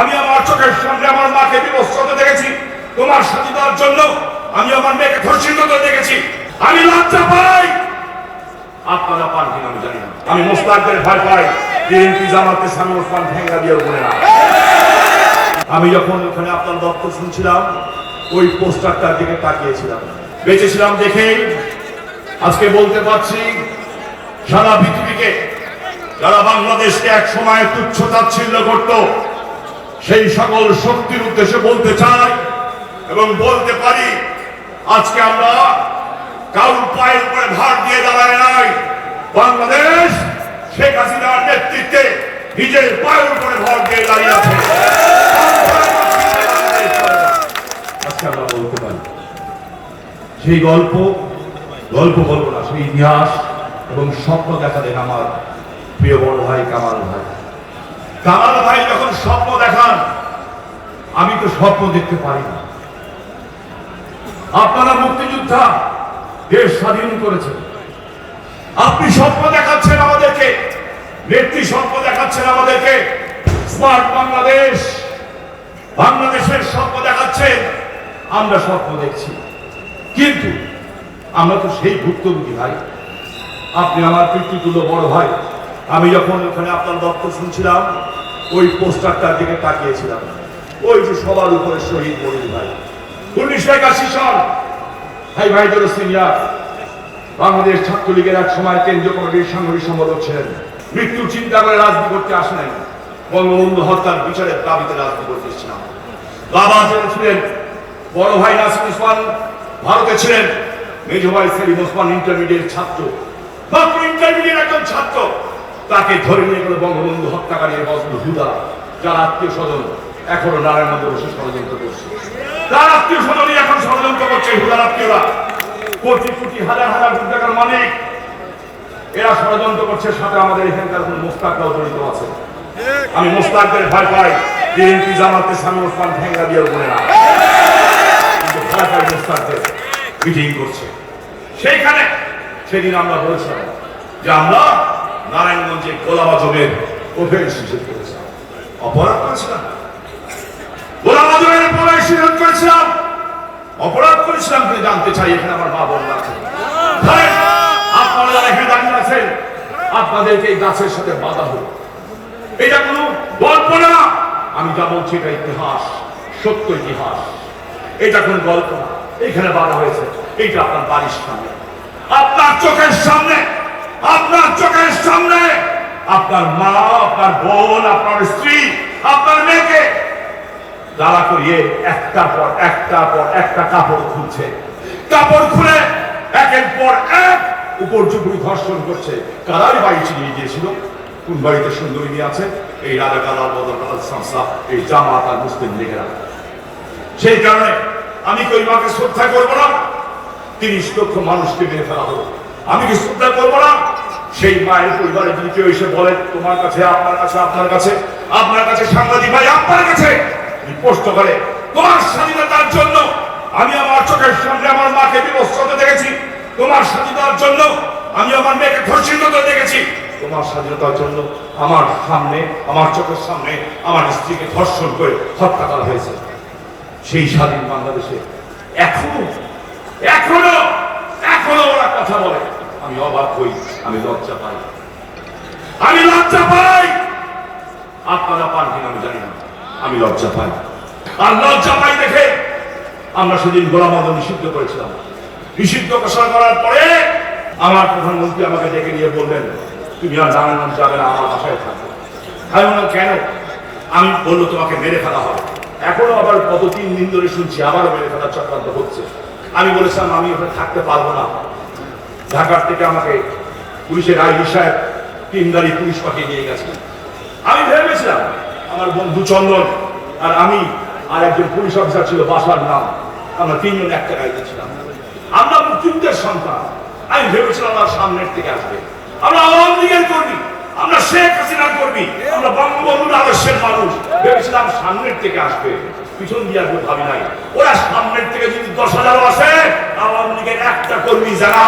আমি আমার চোখের সামনে আমার মাকে হতে দেখেছি। তোমার স্বাধীনতার জন্য আমি আমার মেয়েকে ধর্ষিত হতে দেখেছি। আমি লজ্জা পাই। আপনারা পান কিনা আমি জানি না। আমি মোস্তাকদের ভয় পাই। বিএনপি জামাতে স্বামী ওসমান ঠেঙ্গা দিয়েও বলে না। আমি যখন ওখানে আপনার দপ্তর শুনছিলাম, ওই পোস্টারটার দিকে তাকিয়েছিলাম। বেঁচেছিলাম দেখে আজকে বলতে পারছি, সারা পৃথিবীকে যারা বাংলাদেশকে এক সময় তুচ্ছ তাচ্ছিল্য করত সেই সকল শক্তির উদ্দেশ্যে বলতে চাই এবং বলতে পারি, আজকে আমরা কারুর পায়ের উপরে ভার দিয়ে দাঁড়ায় নাই। বাংলাদেশ শেখ হাসিনার নেতৃত্বে নিজের পায়ের উপরে ভর দিয়ে দাঁড়িয়ে আছে। আজকে আমরা বলতে পারি, সেই গল্প গল্প বলব না, সেই ইতিহাস এবং স্বপ্ন দেখা দেন আমার প্রিয় বড় ভাই কামাল ভাই। কামাল ভাই যখন স্বপ্ন দেখান, আমি তো স্বপ্ন দেখতে পারি না। আপনারা মুক্তিযোদ্ধা, দেশ স্বাধীন করেছেন। আপনি স্বপ্ন দেখাচ্ছেন আমাদেরকে, নেত্রী স্বপ্ন দেখাচ্ছেন আমাদেরকে। স্মার্ট বাংলাদেশ, বাংলাদেশের স্বপ্ন দেখাচ্ছেন। আমরা স্বপ্ন দেখছি। কিন্তু আমরা তো সেই ভুক্তভোগী ভাই। আপনি আমার পিতৃতুল্য বড় ভাই। আমি যখন ওখানে আপনার বক্তব্য শুনছিলাম, ওই পোস্টারটার দিকে তাকিয়েছিলাম। ওই যে সবার উপরে শহীদ মনির ভাই। উনিশশো একাশি সাল ভাই ভাই ভাইদের সিনিয়র, বাংলাদেশ ছাত্রলীগের এক সময় কেন্দ্রীয় কমিটির সাংগঠনিক সম্পাদক ছিলেন। মৃত্যুর চিন্তা করে রাজনীতি করতে আসেন বঙ্গবন্ধু হত্যার বিচারের দাবিতে রাজনীতি করতে এসেছিলাম। বাবা ছিলেন, বড় ভাই নাসির ওসমান ভারতে ছিলেন। মেজ ভাই সেলিম ওসমান ইন্টারমিডিয়েট ছাত্র। মাত্র ইন্টারমিডিয়েট একজন ছাত্র। তাকে ধরে নিয়ে গেল বঙ্গবন্ধু হত্যাকারী বজলুল হুদা। যার আত্মীয় স্বজন এখনও নারায়ণ মধ্যে বসে ষড়যন্ত্র করছে। তার আত্মীয় স্বজনই এখন ষড়যন্ত্র করছে হুদার আত্মীয়রা। কোটি কোটি হাজার হাজার কোটি টাকার মালিক। এরা ষড়যন্ত্র করছে, সাথে আমাদের এখানকার কোন মোস্তাকরাও জড়িত আছে। আমি মোস্তাকদের ভয় পাই, বিএনপি জামাতে স্বামী ওসমান ঠেঙ্গা দিয়েও বলে না। কিন্তু ভয় পাই মোস্তাকদের মিটিং করছে। সেইখানে সেদিন আমরা বলেছিলাম যে আমরা নারায়ণগঞ্জে গোলাম আজমের ওভেন সুযোগ করেছিলাম। অপরাধ করেছিলাম সুযোগ করেছিলাম। অপরাধ করেছিলাম জানতে চাই, এখানে আমার মা বোন আছে। আপনারা যারা এখানে দাঁড়িয়ে আছেন, আপনাদেরকে এই গাছের সাথে বাধা হলো। এটা কোনো গল্প না। আমি যা বলছি এটা ইতিহাস, সত্য ইতিহাস। এটা কোন গল্প না। এখানে বাধা হয়েছে। এইটা আপনার বাড়ির সামনে। আপনার চোখের সামনে, আপনার চোখের আপনার মা, আপনার বোন, আপনার স্ত্রী, আপনার মেয়েকে দাঁড়া করিয়ে একটা পর একটা পর একটা কাপড় খুলছে। কাপড় খুলে একের পর এক উপর্যুপুরি ধর্ষণ করছে। কারার বাড়ি চিনিয়ে গিয়েছিল কোন বাড়িতে সুন্দরী নিয়ে আছে? এই রাজা কালাল বদল কালাল সংস্থা এই জামাত আর মুসলিম লীগেরা সেই কারণে আমি কি ওই মাকে শ্রদ্ধা করব না? তিরিশ লক্ষ মানুষকে মেরে ফেলা হলো। আমি কি শ্রদ্ধা সেই মায়ের পরিবারে যদি কেউ এসে বলে, তোমার কাছে, আপনার কাছে আপনার কাছে আপনার কাছে সাংবাদিক ভাই, আপনার কাছে প্রশ্ন করে, তোমার স্বাধীনতার জন্য আমি আমার চোখের সামনে আমার মাকে বিবস্ত্র দেখেছি। তোমার স্বাধীনতার জন্য আমি আমার মেয়েকে ধর্ষিত দেখেছি। তোমার স্বাধীনতার জন্য আমার সামনে, আমার চোখের সামনে আমার স্ত্রীকে ধর্ষণ করে হত্যা করা হয়েছে। সেই স্বাধীন বাংলাদেশে এখনও এখনও আমি অবাক হই, আমি লজ্জা পাই। আমি লজ্জা পাই! আপনারা পান কিনা আমি জানি না। আমি লজ্জা পাই। আর লজ্জা পাই দেখে আমরা সেদিন গোলাম নিষিদ্ধ করেছিলাম। নিষিদ্ধ ঘোষণা করার পরে আমার প্রধানমন্ত্রী আমাকে ডেকে নিয়ে বললেন, তুমি আর নারায়ণগঞ্জ যাবে না, আমার বাসায় থাকবে। আমি বললাম, কেন? আমি বলল, তোমাকে মেরে ফেলা হবে। এখনও আবার কত তিন দিন ধরে শুনছি, আবারও মেরে ফেলার চক্রান্ত হচ্ছে। আমি বলেছিলাম, আমি ওখানে থাকতে পারব না। ঢাকার থেকে আমাকে পুলিশের আইডি সাহেব তিন গাড়ি পুলিশ পাঠিয়ে নিয়ে গেছে। আমি ভেবেছিলাম, আমার বন্ধু চন্দন আর আমি আর একজন পুলিশ অফিসার ছিল বাসার নাম, আমরা তিনজন একটা গাড়িতে ছিলাম আমরা মুক্তিযুদ্ধের সন্তান, আমি ভেবেছিলাম আমার সামনের থেকে আসবে। আমরা আওয়ামী লীগের কর্মী, আমরা শেখ হাসিনার কর্মী, আমরা বঙ্গবন্ধুর আদর্শের মানুষ। ভেবেছিলাম সামনের থেকে আসবে, পিছন দিয়ে আসবে ভাবি নাই। ওরা সামনের থেকে যদি দশ হাজারও আসে আওয়ামী লীগের একটা কর্মী যারা